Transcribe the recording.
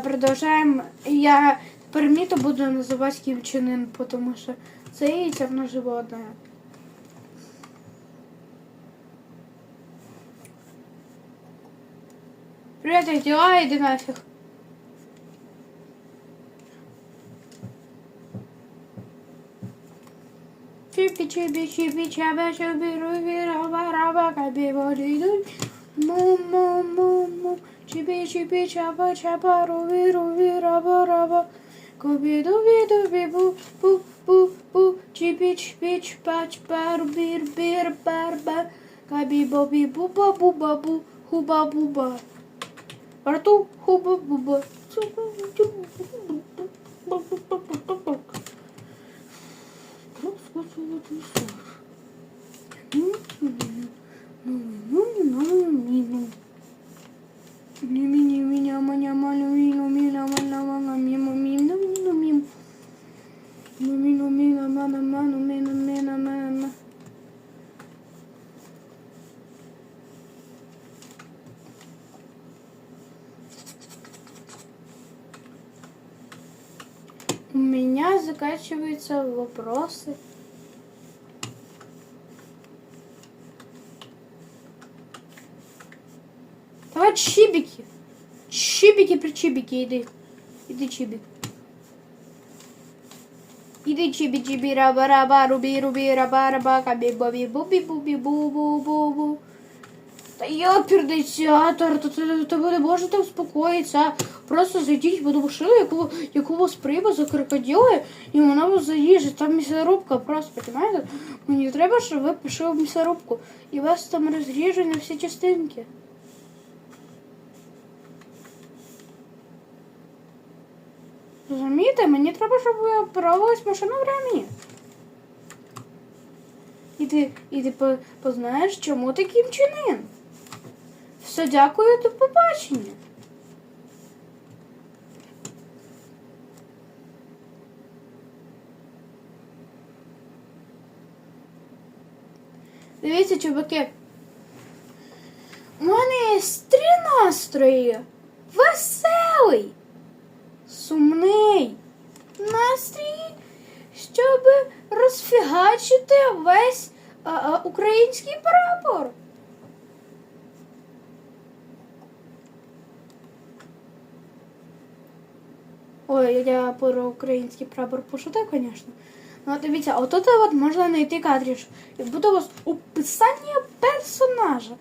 продовжаємо. Я тепер міто буду називати Кім Чен Ын, тому що це яйця воно животне. Привет, як дела? Іди нафіг. Чипи, чипи, чипи, чаба, чаби, руби, раба, раба, каби, води, му, му, му. Чипи, чипи, чаба, чаба, руби, руби, раба, раба. Куби, дуби, дуби, бу, бу, бу, бу. Чипи, чипи, чпа, чпа, руби, руби, раба, раба. Каби, боби, буба, буба, бу, хуба, буба. Арту, хуба, буба. У меня заканчиваются вопросы. Давай чибики. Чибики при чибики иди. Иди чибик. Иди чиби чиби раба раба руби руби раба раба каби боби буби буби бу бу бу бу. Йоперний то, то, то ви не можете успокоїтися. Просто зайдіть в машину, яку, яку вас прийме за крокодили, і вона вас заїжджить. Там місцерубка просто, розумієте? Мені треба, щоб ви пішли в місцерубку. І вас там розріжуть на всі частинки. Розумієте? Мені треба, щоб ви оперувались машину времени. І ти, і ти по- познаєш, чому таким чинин. Все, дякую, до побачення. Дивіться, чуваки. У мене є три настрої. Веселий, сумний настрій, щоб розфігачити весь а, а, український прапор. Ой, я про український прапор пошутив, звісно. Ну, дивіться, от тут от можна знайти картридж. І буде у вас описання персонажа.